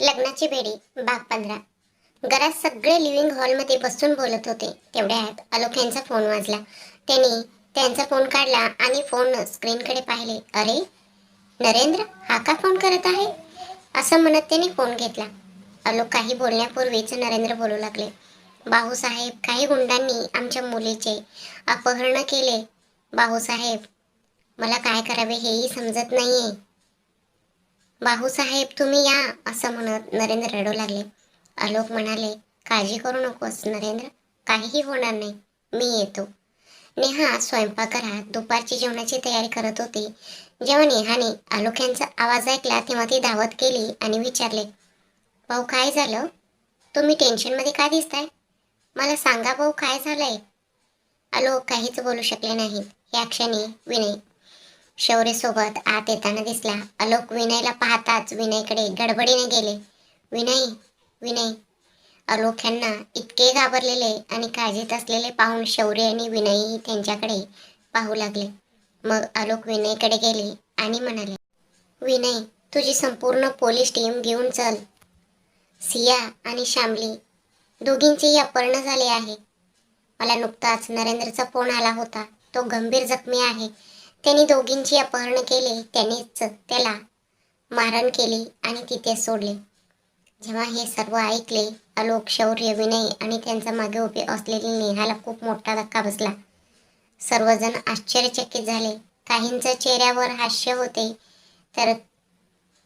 लग्नाची बेडी भाग पंधरा. घरात सगळे लिव्हिंग हॉलमध्ये बसून बोलत होते. तेवढ्यात आलोक यांचा फोन वाजला. त्यांनी त्यांचा फोन काढला आणि फोन स्क्रीनकडे पाहिले. अरे नरेंद्र हा का फोन करत आहे? असं म्हणत त्यांनी फोन घेतला. आलोक काही बोलण्यापूर्वीच नरेंद्र बोलू लागले. बाहूसाहेब काही गुंडांनी आमच्या मुलीचे अपहरण केले. बाहूसाहेब मला काय करावे हेही समजत नाही आहे बाहूसाहेब तुम्ही या असं म्हणत नरेंद्र रडू लागले. आलोक म्हणाले काळजी करू नकोस नरेंद्र काहीही होणार नाही मी येतो. नेहा स्वयंपाकघरात दुपारची जेवणाची तयारी करत होती. जेव्हा नेहाने आलोक यांचा आवाज ऐकला तेव्हा ती धावत गेली आणि विचारले भाऊ काय झालं? तुम्ही टेन्शनमध्ये का दिसताय? मला सांगा भाऊ काय झालंय? आलोक काहीच बोलू शकले नाहीत. या क्षणी विनय शौर्यसोबत आत येताना दिसला. अलोक विनयला पाहताच विनयकडे गडबडीने गेले. विनय विनय. अलोक यांना इतके घाबरलेले आणि काळजीत असलेले पाहून शौर्य आणि विनयही त्यांच्याकडे पाहू लागले. मग आलोक विनयकडे गेले आणि म्हणाले विनय तुझी संपूर्ण पोलीस टीम घेऊन चल. सिया आणि शामली दोघींचेही अपर्ण झाले आहे. मला नुकताच नरेंद्रचा फोन आला होता. तो गंभीर जखमी आहे. त्यांनी दोघींची अपहरण केले त्यांनीच त्याला मारण केली आणि तिथे सोडले. जेव्हा हे सर्व ऐकले आलोक शौर्य विनय आणि त्यांचा मागे उभे असलेली नेहाला खूप मोठा धक्का बसला. सर्वजण आश्चर्यचकित झाले. काहींच्या चेहऱ्यावर हास्य होते तर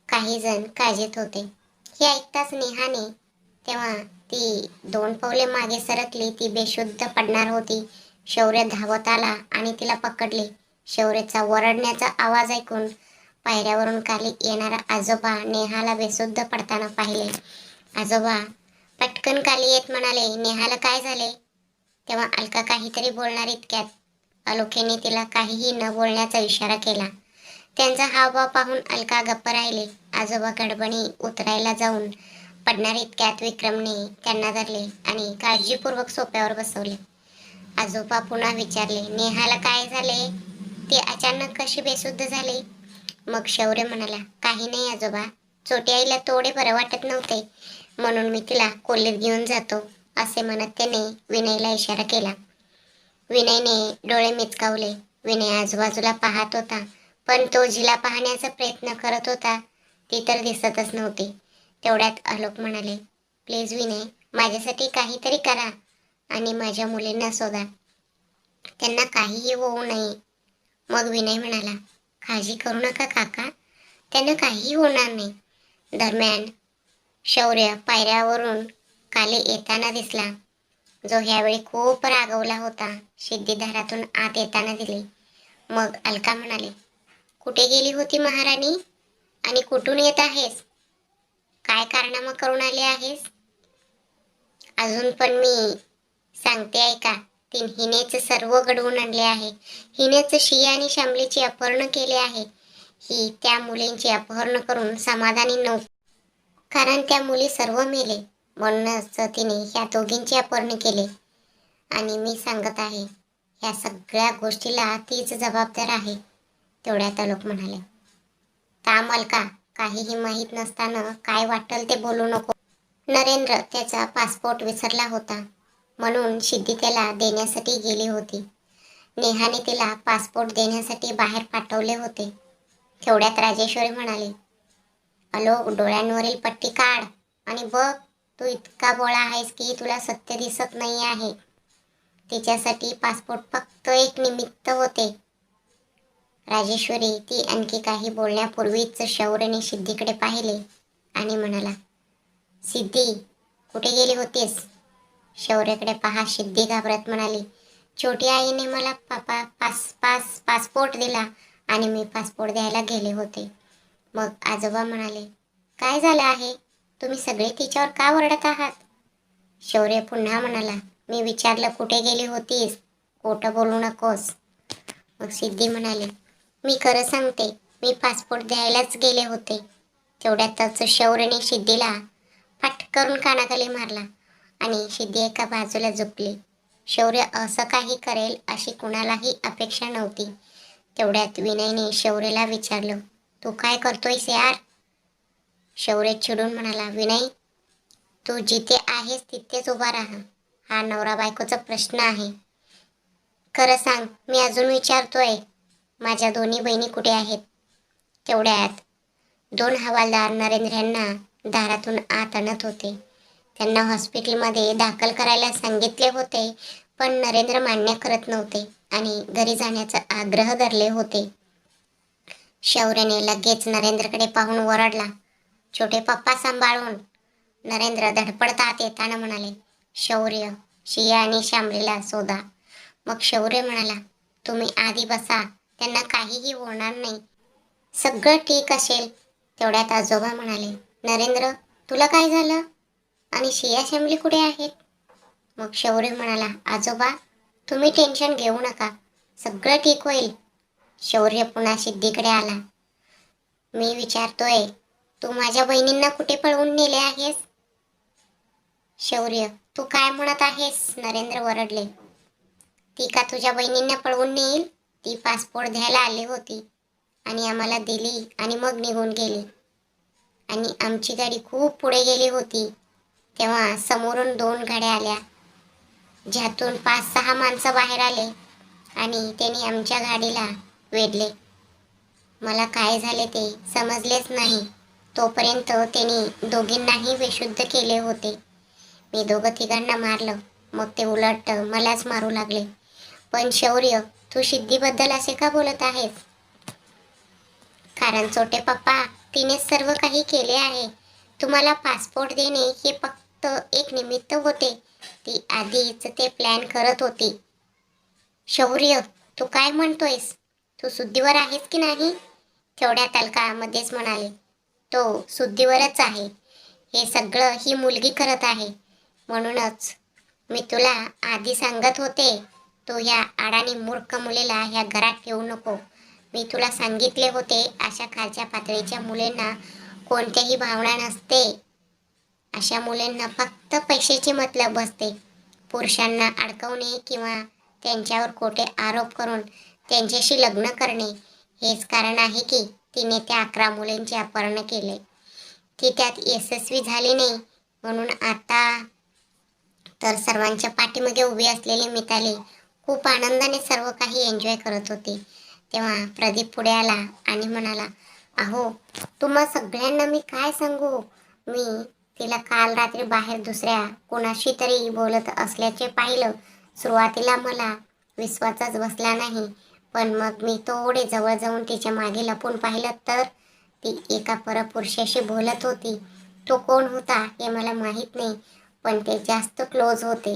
काही जण काळजीत होते. हे ऐकताच नेहाने तेव्हा ती दोन पावले मागे सरकली ती बेशुद्ध पडणार होती. शौर्य धावत आला आणि तिला पकडले. शौर्यचा वरडण्याचा आवाज ऐकून पायऱ्यावरून खाली येणारा आजोबा नेहाला बेशुद्ध पडताना पाहिले. आजोबा पटकन खाली येत म्हणाले नेहाला काय झाले? तेव्हा अलका काहीतरी बोलणार इतक्यात. अलोखेने तिला काहीही न बोलण्याचा इशारा केला. त्यांचा हावभाव पाहून अलका गप्प राहिले. आजोबा गडबणी उतरायला जाऊन पडणार इतक्यात विक्रमने त्यांना धरले आणि काळजीपूर्वक सोप्यावर बसवले. आजोबा पुन्हा विचारले नेहाला काय झाले? ती अचानक कशी बेशुद्ध झाली? मग शौर्य म्हणाला काही नाही आजोबा छोटी आईला थोडे बरं वाटत नव्हते. म्हणून मी तिला कोल्लीत घेऊन जातो असे म्हणत त्याने विनयला इशारा केला. विनयने डोळे मिचकावले. विनय आजूबाजूला पाहत होता पण तो जिला पाहण्याचा प्रयत्न करत होता ती तर दिसतच नव्हती. तेवढ्यात आलोक म्हणाले प्लीज विनय माझ्यासाठी काहीतरी करा आणि माझ्या मुलींना शोधा. त्यांना काहीही होऊ नये मग विनय म्हणाला काळजी करू नका काका त्यानं काहीही होणार नाही. दरम्यान शौर्य पायऱ्यावरून काले येताना दिसला. जो ह्यावेळी खूप रागवला होता सिद्धिधारातून आत येताना दिले. मग अलका म्हणाले कुठे गेली होती महाराणी? आणि कुठून येत आहेस? काय कारणामं करून आले आहेस? अजून पण मी सांगते ऐका. तीन हिनेच सर्व घडवून आणले आहे. हिनेच शिया आणि शामलीचे अपहरण केले आहे. ही त्या मुलींचे अपहरण करून समाधानी नव्हती कारण त्या मुली सर्व मेले. म्हणूनच तिने ह्या दोघींचे अपहरण केले. आणि मी सांगत आहे ह्या सगळ्या गोष्टीला तीच जबाबदार आहे तेवढ्यात लोक म्हणाले का का काहीही माहीत नसताना काय वाटेल ते बोलू नको. नरेंद्र त्याचा पासपोर्ट विसरला होता. म्हणून सिद्धी त्याला देण्यासाठी गेली होती. नेहाने तिला पासपोर्ट देण्यासाठी बाहेर पाठवले होते. तेवढ्यात राजेश्वरी म्हणाले अलोक डोळ्यांवरील पट्टी काढ आणि बघ तू इतका बोळा आहेस की तुला सत्य दिसत नाही आहे. तिच्यासाठी पासपोर्ट फक्त एक निमित्त होते. राजेश्वरी ती आणखी काही बोलण्यापूर्वीच शौर्यने सिद्धीकडे पाहिले आणि म्हणाला सिद्धी कुठे गेली होतीस? शौर्यकडे पहा सिद्धी घाबरत म्हणाली. छोटी आईने मला पापा पास पास पासपोर्ट दिला आणि मी पासपोर्ट द्यायला गेले होते. मग आजोबा म्हणाले काय झालं आहे? तुम्ही सगळे तिच्यावर का ओरडत आहात? शौर्य पुन्हा म्हणाला मी विचारलं कुठे गेली होतीस? खोटं बोलू नकोस. मग सिद्धी म्हणाली मी खरं सांगते मी पासपोर्ट द्यायलाच गेले होते. तेवढ्यातच शौर्यने सिद्धीला पाठ करून कानाखाली मारला. आणि सिद्धी एका बाजूला झुकली. शौर्य असं काही करेल अशी कुणालाही अपेक्षा नव्हती. तेवढ्यात विनयने शौर्यला विचारलं तू काय करतोयस यार? शौर्य चिडून म्हणाला विनय तू जिथे आहेस तिथेच उभा राहा. हा नवरा बायकोचा प्रश्न आहे. खरं सांग मी अजून विचारतोय माझ्या दोन्ही बहिणी कुठे आहेत? तेवढ्यात दोन हवालदार नरेंद्र यांना दारातून आत आणत होते. त्यांना हॉस्पिटलमध्ये दाखल करायला सांगितले होते पण नरेंद्र मान्य करत नव्हते आणि घरी जाण्याचा आग्रह धरले होते. शौर्यने लगेच नरेंद्रकडे पाहून ओरडला छोटे पप्पा सांभाळून. नरेंद्र धडपडतात येताना म्हणाले शौर्य शिया आणि शामलीला शोधा. मग शौर्य म्हणाला तुम्ही आधी बसा त्यांना काहीही होणार नाही. सगळं ठीक असेल. तेवढ्यात आजोबा म्हणाले नरेंद्र तुला काय झालं? आणि शिया शामली कुठे आहेत? मग शौर्य म्हणाला आजोबा तुम्ही टेन्शन घेऊ नका. सगळं ठीक होईल. शौर्य पुन्हा सिद्धीकडे आला. मी विचारतोय तू माझ्या बहिणींना कुठे पळवून नेले आहेस? शौर्य तू काय म्हणत आहेस? नरेंद्र वरडले ती का तुझ्या बहिणींना पळवून नेईल? ती पासपोर्ट द्यायला आली होती आणि आम्हाला दिली आणि मग निघून गेली. आणि आमची गाडी खूप पुढे गेली होती. तेव्हा समोरून दोन गाड्या आल्या. ज्यातून पाच सहा माणसं बाहेर आले आणि त्यांनी आमच्या गाडीला वेढले. मला काय झाले ते समजलेच नाही. तोपर्यंत त्यांनी दोघींनाही बेशुद्ध केले होते. मी दोघं तिघांना मारलं. मग ते उलट मलाच मारू लागले. पण शौर्य तू सिद्धीबद्दल असे का बोलत आहेस? कारण छोटे पप्पा तिने सर्व काही केले आहे. तुम्हाला पासपोर्ट देणे हे फक्त एक निमित्त होते. ती आधीच ते प्लॅन करत होती. शौर्य तू काय म्हणतोयस? तू शुद्धीवर आहेस की नाही? तेवढ्या तालकामध्येच म्हणाले. तो शुद्धीवरच आहे. हे सगळं ही मुलगी करत आहे. म्हणूनच मी तुला आधी सांगत होते तू ह्या आडाणी मूर्ख मुलीला ह्या घरात ठेवू नको. मी तुला सांगितले होते अशा खालच्या पातळीच्या मुलींना कोणत्याही भावना नसते. अशा मुलींना फक्त पैशाची मतलब असते पुरुषांना अडकवणे किंवा त्यांच्यावर खोटे आरोप करून त्यांच्याशी लग्न करणे हेच कारण आहे की तिने त्या अकरा मुलींचे अपहरण केले. ती त्यात यशस्वी झाली नाही म्हणून आता तर सर्वांच्या पाठीमागे उभी असलेली मिताली खूप आनंदाने सर्व काही एन्जॉय करत होती. तेव्हा प्रदीप पुढे आला आणि म्हणाला अहो तुम्हा सगळ्यांना मी काय सांगू? मी तिला काल रात्री बाहेर दुसऱ्या कोणाशी तरी बोलत असल्याचे पाहिलं. सुरुवातीला मला विश्वासच बसला नाही पण मग मी थोडे जवळ जाऊन तिच्यामागे लपून पाहिलं तर ती एका परपुरुषाशी बोलत होती. तो कोण होता हे मला माहीत नाही पण ते जास्त क्लोज होते.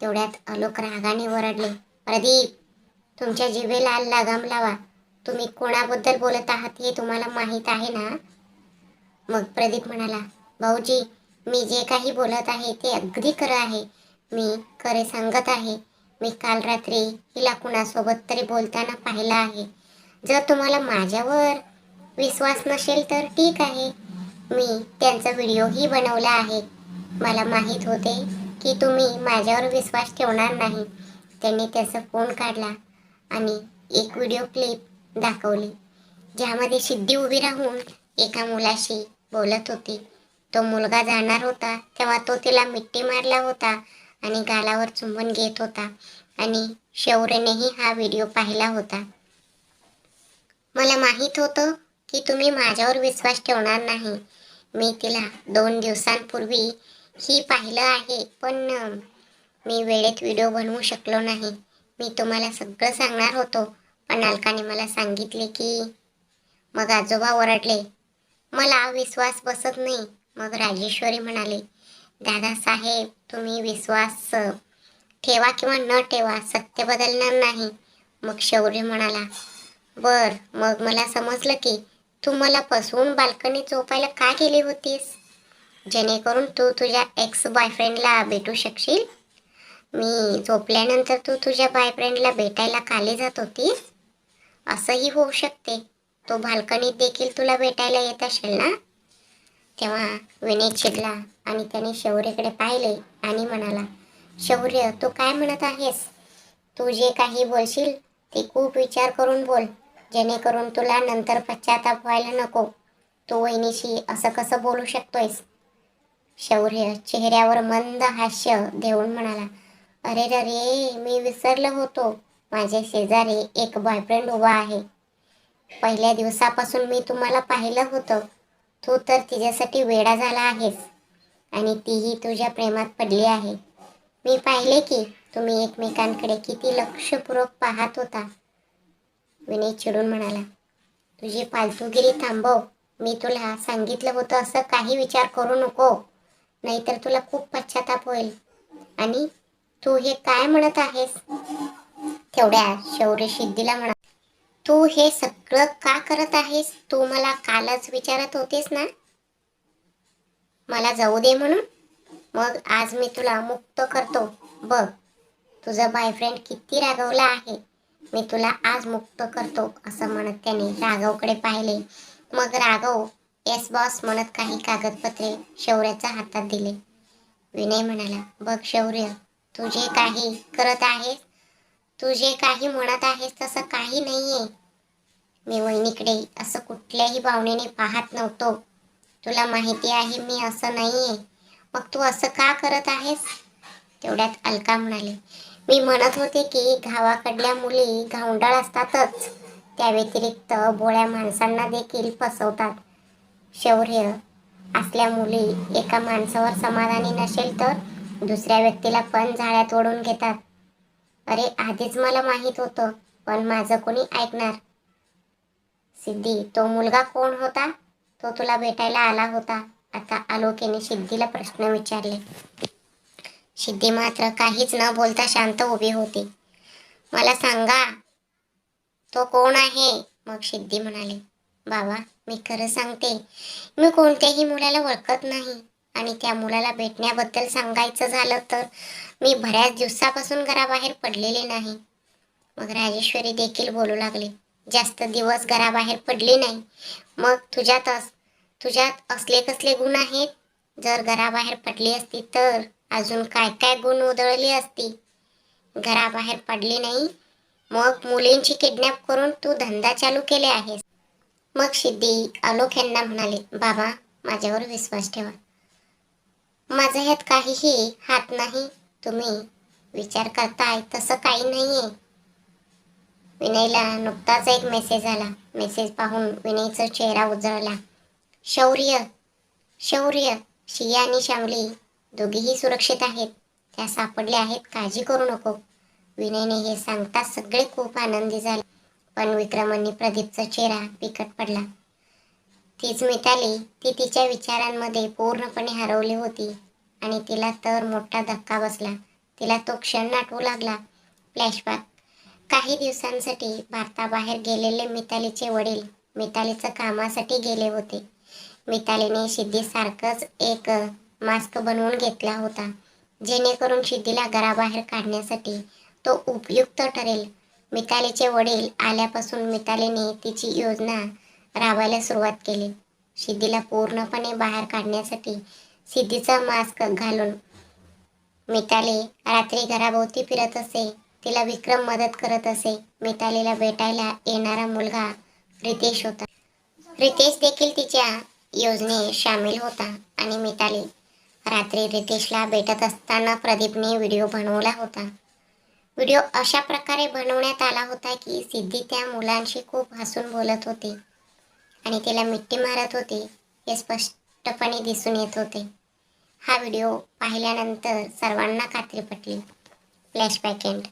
तेवढ्यात अलोक रागाने वरडले प्रदीप तुमच्या जिभेला लगाम लावा. तुम्ही कोणाबद्दल बोलत आहात हे तुम्हाला माहीत आहे ना? मग प्रदीप म्हणाला भाऊजी मी जे काही बोलत आहे ते अगदी खरं आहे. मी खरे सांगत आहे. मी काल रात्री हिला कुणासोबत तरी बोलताना पाहिलं आहे. जर तुम्हाला माझ्यावर विश्वास नसेल तर ठीक आहे. मी त्यांचा व्हिडिओही बनवला आहे. मला माहीत होते की तुम्ही माझ्यावर विश्वास ठेवणार नाही. त्यांनी त्याचा फोन काढला आणि एक व्हिडिओ क्लिप दाखवली ज्यामध्ये सिद्धी उभी राहून एका मुलाशी बोलत होती. तो मुलगा जाणार होता तेव्हा तो तिला मिट्टी मारला होता आणि गालावर चुंबन घेत होता. आणि शौर्यनेही हा व्हिडिओ पाहिला होता. मला माहीत होतं की तुम्ही माझ्यावर विश्वास ठेवणार नाही. मी तिला दोन दिवसांपूर्वी ही पाहिलं आहे पण मी वेळेत व्हिडिओ बनवू शकलो नाही. मी तुम्हाला सगळं सांगणार होतो पण अलकाने मला सांगितले की मग आजोबा ओरडले मला विश्वास बसत नाही मग राजेश्वरी म्हणाले दादासाहेब तुम्ही विश्वास ठेवा किंवा न ठेवा सत्य बदलणार नाही. मग शौर्य म्हणाला बर मग मला समजलं की तू मला फसवून बाल्कनी चोपायला का गेली होतीस? जेणेकरून तू तुझ्या एक्स बॉयफ्रेंडला भेटू शकशील? मी झोपल्यानंतर तू तुझ्या बॉयफ्रेंडला भेटायला खाली जात होतीस? असंही होऊ शकते. तो बाल्कनीत देखील तुला भेटायला येत असेल ना? तेव्हा विनय चिडला आणि त्याने शौर्यकडे पाहिले आणि म्हणाला शौर्य तू काय म्हणत आहेस? तू जे काही बोलशील ते खूप विचार करून बोल जेणेकरून तुला नंतर पश्चाताप व्हायला नको. तू वहिनीशी असं कसं बोलू शकतोयस? शौर्य चेहऱ्यावर मंद हास्य देऊन म्हणाला अरे रे मी विसरलो होतो. माझे शेजारी एक बॉयफ्रेंड उभा आहे. पहिल्या दिवसापासून मी तुम्हाला पाहिलं होतं. तू तर तिच्यासाठी वेडा झाला आहेस. आणि तीही तुझ्या प्रेमात पडली आहे. मी पाहिले की तुम्ही एकमेकांकडे किती लक्षपूर्वक पाहत होता. विनय चिडून म्हणाला तुझी पालतूगिरी थांबव. मी तुला सांगितलं होतं असं काही विचार करू नको. नाहीतर तुला खूप पश्चाताप होईल. आणि तू हे काय म्हणत आहेस? तेवढ्या शौर्य सिद्धीला म्हणा तू हे सगळं का करत आहेस? तू मला कालच विचारत होतीस ना? मला जाऊ दे म्हणून. मग आज मी तुला मुक्त करतो. बघ तुझा बॉयफ्रेंड किती रागवला आहे. मी तुला आज मुक्त करतो असं म्हणत त्याने राघवकडे पाहिले. मग राघव येस बॉस म्हणत काही कागदपत्रे शौर्याच्या हातात दिले. विनय म्हणाला बघ शौर्य तू जे काही करत आहेस तू जे काही म्हणत आहेस तसं काही नाहीये. मी वहिनीकडे असं कुठल्याही भावनेने पाहत नव्हतो. तुला माहिती आहे मी असं नाहीये. मग तू असं का करत आहेस? तेवढ्यात अलका म्हणाले मी म्हणत होते की गावाकडल्या मुली घावंडळ असतातच. त्या व्यतिरिक्त बोळ्या माणसांना देखील फसवतात. शौर्य असल्या मुली एका माणसावर समाधानी नसेल तर दुसऱ्या व्यक्तीला पण जाळ्यात ओढून घेतात. अरे आधीच मला माहीत होतं पण माझं कोणी ऐकणार? सिद्धी तो मुलगा कोण होता? तो तुला भेटायला आला होता. आता आलोकेने सिद्धीला प्रश्न विचारले. सिद्धी मात्र काहीच न बोलता शांत उभी होती. मला सांगा तो कोण आहे? मग सिद्धी म्हणाले बाबा मी खरं सांगते मी कोणत्याही मुलाला ओळखत नाही. आणि त्या मुलाला भेटण्याबद्दल सांगायचं झालं तर मी बऱ्याच दिवसापासून घराबाहेर पडलेले नाही. मग राजेश्वरी देखील बोलू लागली जास्त दिवस घराबाहेर पडली नाही. मग तुझ्यात अस तुझ्यात असले कसले गुण आहेत? जर घराबाहेर पडली असती तर अजून काय काय गुण उधळली असती? घराबाहेर पडली नाही मग मुलींची किडनॅप करून तू धंदा चालू केले आहेस. मग सिद्धी आलोक यांना म्हणाले बाबा माझ्यावर विश्वास ठेवा. माझा ह्यात काहीही हात नाही. तुम्ही विचार करताय तसं काही नाही आहे विनयला नुकताच एक मेसेज आला. मेसेज पाहून विनयचा चेहरा उजळला. शौर्य शौर्य शिया आणि श्यामली दोघीही सुरक्षित आहेत. त्या सापडल्या आहेत काळजी करू नको. विनयने हे सांगताच सगळे खूप आनंदी झाले. पण विक्रमांनी प्रदीपचा चेहरा बिकट पडला. तीच मिताली ती तिच्या विचारांमध्ये पूर्णपणे हरवली होती. आणि तिला तर मोठा धक्का बसला. तिला तो क्षण आठवू लागला. फ्लॅशबॅक काही दिवसांसाठी भारताबाहेर गेलेले मितालीचे वडील मितालीचं कामासाठी गेले होते. मितालीने सिद्धीसारखंच एक मास्क बनवून घेतला होता जेणेकरून सिद्धीला घराबाहेर काढण्यासाठी तो उपयुक्त ठरेल. मितालीचे वडील आल्यापासून मितालीने तिची योजना राबायला सुरुवात केली. सिद्धीला पूर्णपणे बाहेर काढण्यासाठी सिद्धीचा मास्क घालून मिताली रात्री घराभोवती फिरत असे. तिला विक्रम मदत करत असे. मितालीला भेटायला येणारा मुलगा रितेश होता. रितेश देखील तिच्या योजनेत सामील होता आणि मिताली रात्री रितेशला भेटत असताना प्रदीपने व्हिडिओ बनवला होता. व्हिडिओ अशा प्रकारे बनवण्यात आला होता की सिद्धी त्या मुलांशी खूप हसून बोलत होती. आणि तिला मिट्टी मारत होती हे स्पष्टपणे दिसून येत होते. हा व्हिडिओ पाहिल्यानंतर सर्वांना खात्री पटली. फ्लॅशबॅक एंड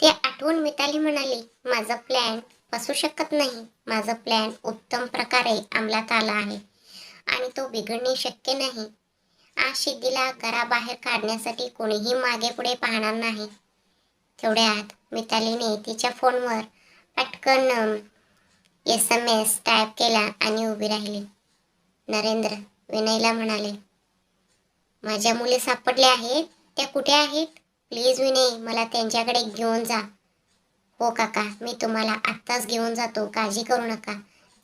ते आठवून मिताली म्हणाली माझा प्लॅन फसू शकत नाही. माझा प्लॅन उत्तम प्रकारे अंमलात आला आहे आणि तो बिघडणे शक्य नाही. आज सिद्धीला घराबाहेर काढण्यासाठी कोणीही मागे पुढे पाहणार नाही. तेवढ्यात मितालीने तिच्या फोनवर पटकन एस एम एस टाईप केला आणि उभी राहिली. नरेंद्र विनयला म्हणाले माझ्या मुली सापडल्या आहेत. त्या कुठे आहेत? प्लीज विनय मला त्यांच्याकडे घेऊन जा. हो काका मी तुम्हाला आत्ताच घेऊन जातो. काळजी करू नका.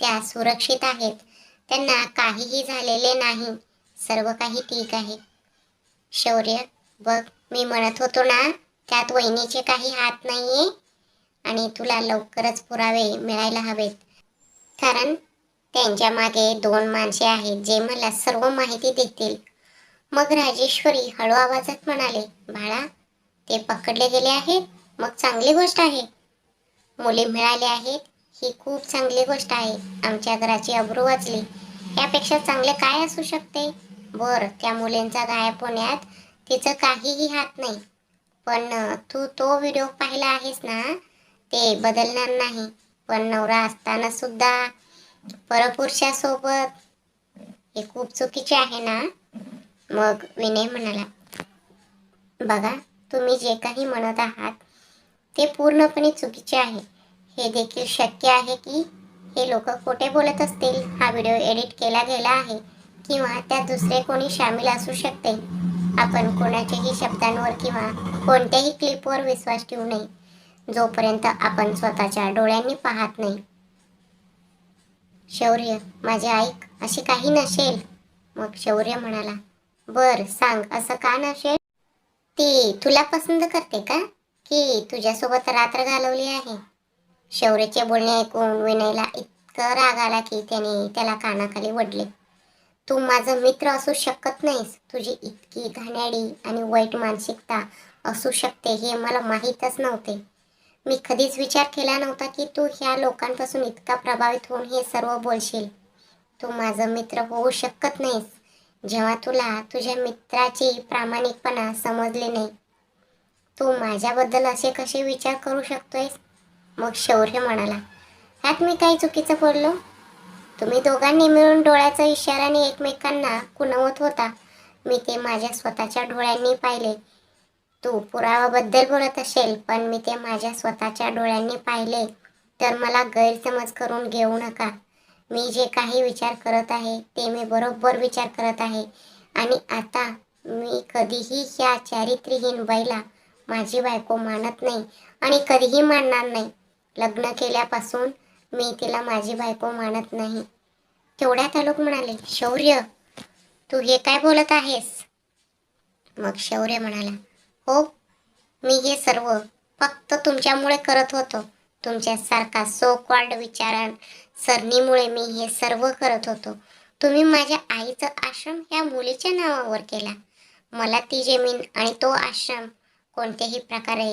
त्या सुरक्षित आहेत. त्यांना काहीही झालेले नाही. सर्व काही ठीक आहे. शौर्य बघ मी म्हणत होतो ना त्यात वहिनीचे काही हात नाही आहे आणि तुला लवकरच पुरावे मिळायला हवेत. कारण त्यांच्या मागे दोन माणसे आहेत जे मला सर्व माहिती देतील. मग राजेश्वरी हळू आवाजात म्हणाले बाळा ते पकडले गेले आहेत? मग चांगली गोष्ट आहे. मुले मिळाले आहेत ही खूप चांगली गोष्ट आहे. आमच्या घराची अब्रू वाचली यापेक्षा चांगले काय असू शकते? बर त्या मुलींचा गायब होण्यात तिचं काहीही हात नाही. पण तू तो व्हिडिओ पाहिला आहेस ना ते बदलणार नाही. पण नवरा असताना सुद्धा परपुरुषासोबत हे खूप चुकीचे आहे ना? मग विनय म्हणाला बघा तुम्ही जे काही म्हणत आहात ते पूर्णपणे चुकीचे आहे. हे देखील शक्य आहे की हे लोक खोटे बोलत असतील हा व्हिडिओ एडिट केला गेला आहे किंवा त्यात दुसरे कोणी सामील असू शकते. आपण कोणाच्याही शब्दांवर किंवा कोणत्याही क्लिपवर विश्वास ठेवू नये. जोपर्यंत आपण स्वतःच्या डोळ्यांनी पाहत नाही. शौर्य माझे ऐक असे काही नसेल. मग शौर्य म्हणाला बर सांग असं का नसेल? ती तुला पसंत करते का? की तुझ्यासोबत रात्र घालवली आहे? शौर्यचे बोलणे ऐकून विनयला इतकं राग आला की त्याने त्याला कानाखाली वडले. तू माझं मित्र असू शकत नाहीस. तुझी इतकी घाण्याडी आणि वाईट मानसिकता असू शकते हे मला माहीतच नव्हते. मी कधीच विचार केला नव्हता की तू ह्या लोकांपासून इतका प्रभावित होऊन हे सर्व बोलशील. तू माझं मित्र होऊ शकत नाहीस. जेव्हा तुला तुझ्या मित्राची प्रामाणिकपणा समजली नाही तू माझ्याबद्दल असे कसे विचार करू शकतोयस? मग शौर्य म्हणाला ह्यात मी काही चुकीचं बोललो? तुम्ही दोघांनी मिळून डोळ्याचा इशाराने एकमेकांना कुणवत होता. मी ते माझ्या स्वतःच्या डोळ्यांनी पाहिले. तू पुरावाबद्दल बोलत असेल पण मी ते माझ्या स्वतःच्या डोळ्यांनी पाहिले तर मला गैरसमज करून घेऊ नका. मी जे काही विचार करत आहे ते मी बरोबर विचार करत आहे. आणि आता मी कधीही ह्या चारित्र्यहीन बाईला माझी बायको मानत नाही आणि कधीही मानणार नाही. लग्न केल्यापासून मी तिला माझी बायको मानत नाही. तेवढ्यात आलोक म्हणाले शौर्य तू हे काय बोलत आहेस? मग शौर्य म्हणाला हो मी हे सर्व फक्त तुमच्यामुळे करत होतो. तुमच्यासारखा सो कॉल्ड विचारां सरणीमुळे मी हे सर्व करत होतो. तुम्ही माझ्या आईचा आश्रम या मुलीच्या नावावर केला. मला ती जमीन आणि तो आश्रम कोणत्याही प्रकारे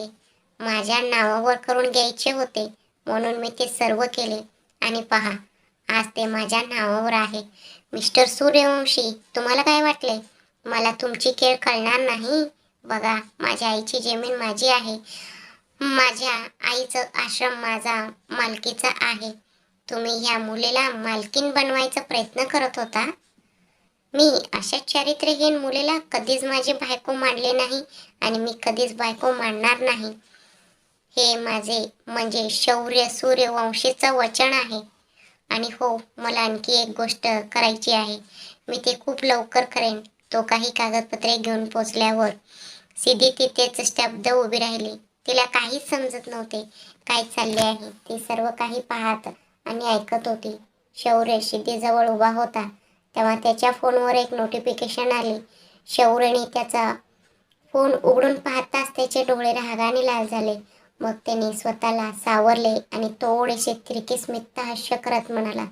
माझ्या नावावर करून घ्यायचे होते म्हणून मी ते सर्व केले. आणि पहा आज ते माझ्या नावावर आहे. मिस्टर सूर्यवंशी तुम्हाला काय वाटले? मला तुमची खेळ कळणार नाही. बघा माझ्या आईची जमीन माझी आहे. माझ्या आईचं आश्रम माझा मालकीचा आहे. तुम्ही ह्या मुलीला मालकीन बनवायचा प्रयत्न करत होता? मी अशा चारित्र्यहीन मुलीला कधीच माझी बायको मानले नाही आणि मी कधीच बायको मानणार नाही. हे माझे म्हणजे शौर्य सूर्यवंशीचं वचन आहे. आणि हो मला आणखी एक गोष्ट करायची आहे. मी ते खूप लवकर करेन. तो काही कागदपत्रे घेऊन पोचल्यावर सिधी तिथेच स्तब्ध उभी राहिली. तिला काहीच समजत नव्हते काय चालले आहे. ती सर्व काही पाहत आणि ऐकत होती. शौर्य सिद्धीजवळ उभा होता. तेव्हा त्याच्या फोनवर एक नोटिफिकेशन आली. शौर्यने त्याचा फोन उघडून पाहताच त्याचे डोळे रागाने लाल झाले. मग त्याने स्वतःला सावरले आणि थोडेसे तिरके हास्य करत म्हणाला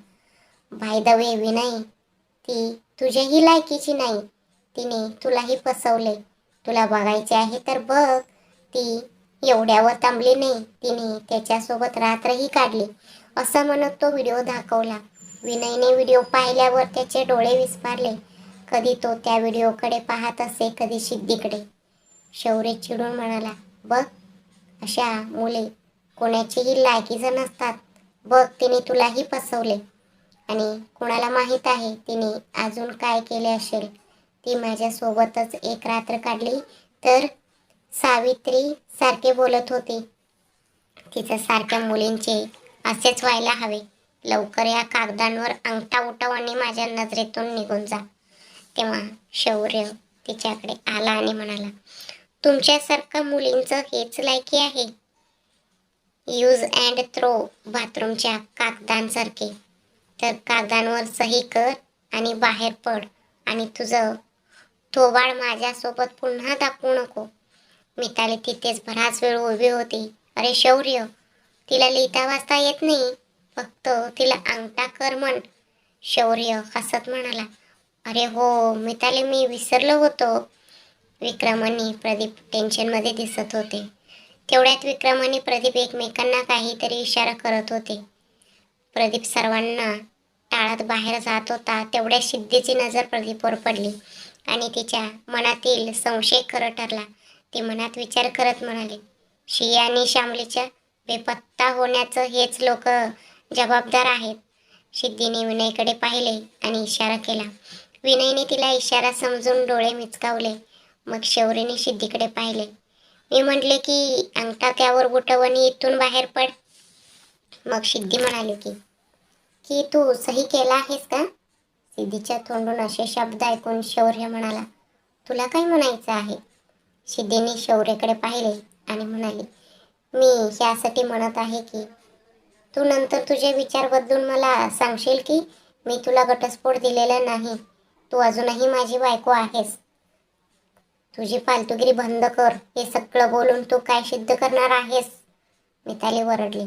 बाय द वे विनय ती तुझ्याही लायकीची नाही. तिने तुलाही फसवले. तुला बघायचे आहे तर बघ. ती एवढ्यावर थांबली नाही. तिने त्याच्यासोबत रात्रही काढली. असं म्हणत तो व्हिडिओ दाखवला. विनयने व्हिडिओ पाहिल्यावर त्याचे डोळे विस्फारले कधी तो त्या व्हिडिओकडे पाहत असे कधी सिद्धीकडे शौर्य चिडून म्हणाला बघ अशा मुले कोणाचीही लायकीचं नसतात. बघ तिने तुलाही फसवले. आणि कोणाला माहीत आहे तिने अजून काय केले असेल? ती माझ्यासोबतच एक रात्र काढली तर सावित्री सारखे बोलत होती. तिचं सारख्या मुलींचे असेच व्हायला हवे. लवकर या कागदांवर अंगठा उठव आणि माझ्या नजरेतून निघून जा. तेव्हा शौर्य तिच्याकडे आला आणि म्हणाला तुमच्यासारखं मुलींचं हेच लायकी आहे. यूज अँड थ्रो बाथरूमच्या कागदांसारखे. तर कागदांवर सही कर आणि बाहेर पड आणि तुझं थोबाड माझ्यासोबत पुन्हा दाखवू नको. मिताली तिथेच बराच वेळ उभी होती. अरे शौर्य तिला लिहिता वाचता येत नाही. फक्त तिला अंगठा कर म्हण. शौर्य हसत म्हणाला अरे हो मिताली मी विसरलो होतो. विक्रमाने प्रदीप टेन्शनमध्ये दिसत होते. तेवढ्यात विक्रम आणि प्रदीप एकमेकांना काहीतरी इशारा करत होते. प्रदीप सर्वांना टाळत बाहेर जात होता. तेवढ्या सिद्धीची नजर प्रदीपवर पडली. आणि तिच्या मनातील संशय खरं ठरला. ती मनात विचार करत म्हणाली शिया आणि श्यामलीच्या बेपत्ता होण्याचं हेच लोक जबाबदार आहेत. सिद्धीने विनयकडे पाहिले आणि इशारा केला. विनयने तिला इशारा समजून डोळे मिचकावले. मग शौर्यने सिद्धीकडे पाहिले. मी म्हटले की अंगठा त्यावर बुटव आणि इथून बाहेर पड. मग सिद्धी म्हणाली की की तू सही केला आहेस का? सिद्धीच्या तोंडून असे शब्द ऐकून शौर्य म्हणाला तुला काय म्हणायचं आहे? सिद्धीने शौर्यकडे पाहिले आणि म्हणाली मी यासाठी म्हणत आहे की तू नंतर तुझे विचार बदलून मला सांगशील की मी तुला घटस्फोट दिलेला नाही तू अजूनही माझी बायको आहेस. तुझी फालतुगिरी बंद कर हे सगळं बोलून तू काय सिद्ध करणार आहेस? मिताली वरडली.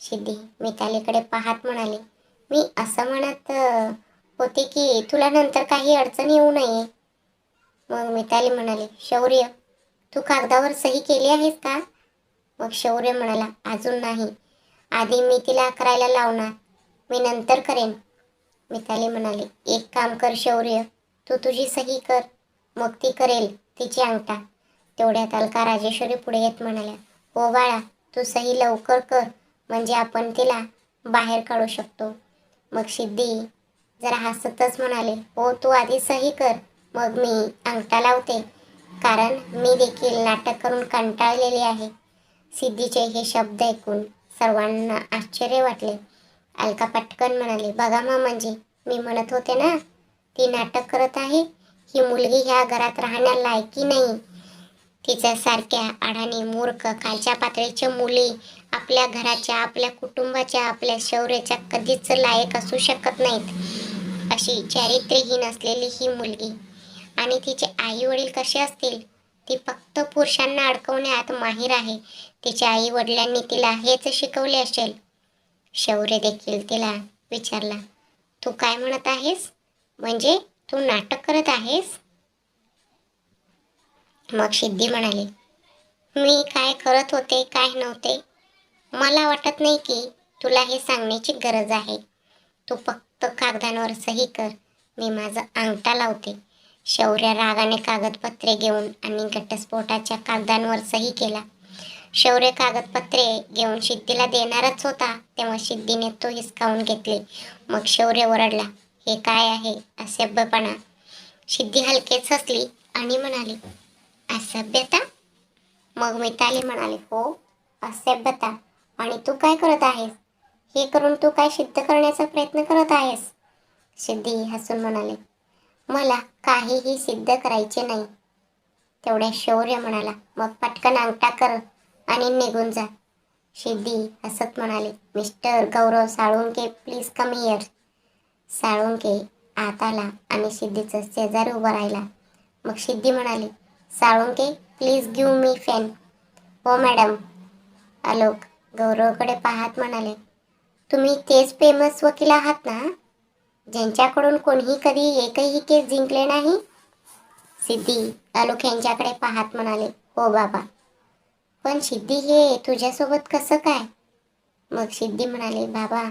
सिद्धी मितालीकडे पाहत म्हणाली मी असं म्हणत होते की तुला नंतर काही अडचण येऊ नये. मग मिताली म्हणाली शौर्य तू कागदावर सही केली आहेस का? मग शौर्य म्हणाला अजून नाही. आधी मी तिला करायला लावणार. मी नंतर करेन. मिताली म्हणाली एक काम कर शौर्य तू तुझी सही कर. मग ती करेल तिची अंगठा. तेवढ्यात अलका राजेश्वरी पुढे येत म्हणाल्या हो बाळा तू सही लवकर कर म्हणजे आपण तिला बाहेर काढू शकतो. मग सिद्धी जरा हसतच म्हणाले हो तू आधी सही कर मग मी अंगठा लावते. कारण मी देखील नाटक करून कंटाळलेले आहे. सिद्धीचे हे शब्द ऐकून सर्वांना आश्चर्य वाटले. अलका पटकन म्हणाली बघा मामांजी मी म्हणत होते ना ती नाटक करत आहे. ही मुलगी ह्या घरात राहण्या लायकी नाही. तिच्यासारख्या अडाणी मूर्ख खालच्या पातळीच्या मुली आपल्या घराच्या आपल्या कुटुंबाच्या आपल्या शौर्याच्या कधीच लायक असू शकत नाहीत. अशी चारित्र्यहीन असलेली ही मुलगी आणि तिचे आई वडील कसे असतील ती फक्त पुरुषांना अडकवण्यात माहीर आहे. तिच्या आई वडिलांनी तिला हेच शिकवले असेल. शौर्य देखील तिला विचारला तू काय म्हणत आहेस? म्हणजे तू नाटक करत आहेस? मग सिद्धी म्हणाली मी काय करत होते काय नव्हते? मला वाटत नाही की तुला हे सांगण्याची गरज आहे. तू फक्त तो कागदांवर सही कर. मी माझा अंगठा लावते. शौर्य रागाने कागदपत्रे घेऊन आणि घटस्फोटाच्या कागदांवर सही केला. शौर्य कागदपत्रे घेऊन सिद्धीला देणारच होता तेव्हा सिद्धीने तो हिसकावून घेतले. मग शौर्य ओरडला हे काय आहे? असभ्यपणा. सिद्धी हलकेच हसली आणि म्हणाली असभ्यता? मग मिताली म्हणाली हो असभ्यता. आणि तू काय करत आहेस? हे करून तू काय सिद्ध करण्याचा प्रयत्न करत आहेस? सिद्धी हसून म्हणाले. मला काहीही सिद्ध करायचे नाही. तेवढ्या शौर्य म्हणाला. मग पटकन अंगठा कर आणि निघून जा. सिद्धी हसत म्हणाले. Mister Gaurav Salunke please come here Salunke आत आला आणि सिद्धीचं शेजारी उभा राहिला. मग सिद्धी म्हणाली Salunke please give me fan हो मॅडम आलोक गौरवकडे पाहत म्हणाले. तुम्ही तेच फेमस वकील आहात ना? ज्यांच्याकडून कोणीही कधी एकही केस जिंकले नाही? सिद्धी आलोक यांच्याकडे पाहत म्हणाले हो बाबा. पण सिद्धी हे तुझ्यासोबत कसं काय? मग सिद्धी म्हणाले बाबा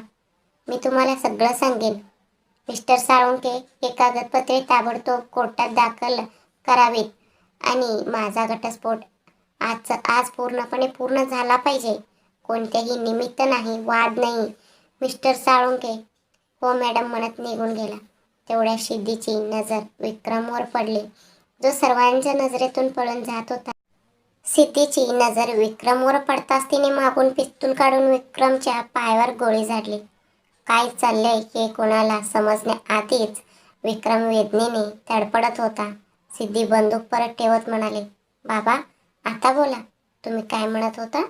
मी तुम्हाला सगळं सांगेन. मिस्टर साळुंके हे कागदपत्रे ताबडतोब कोर्टात दाखल करावीत आणि माझा घटस्फोट आज आज पूर्णपणे पूर्ण झाला पाहिजे. कोणत्याही निमित्त नाही वाद नाही. मिस्टर साळुंके. हो मॅडम म्हणत निघून गेला. तेवढ्या सिद्धीची नजर विक्रमवर पडली. जो सर्वांच्या नजरेतून पळून जात होता. सिद्धीची नजर विक्रमवर पडताच तिने मागून पिस्तूल काढून विक्रमच्या पायावर गोळी झाडली. काय चाललंय हे कोणाला समजण्याआधीच विक्रम वेदनेने तडपडत होता. सिद्धी बंदूक परत ठेवत म्हणाले बाबा आता बोला. तुम्ही काय म्हणत होता?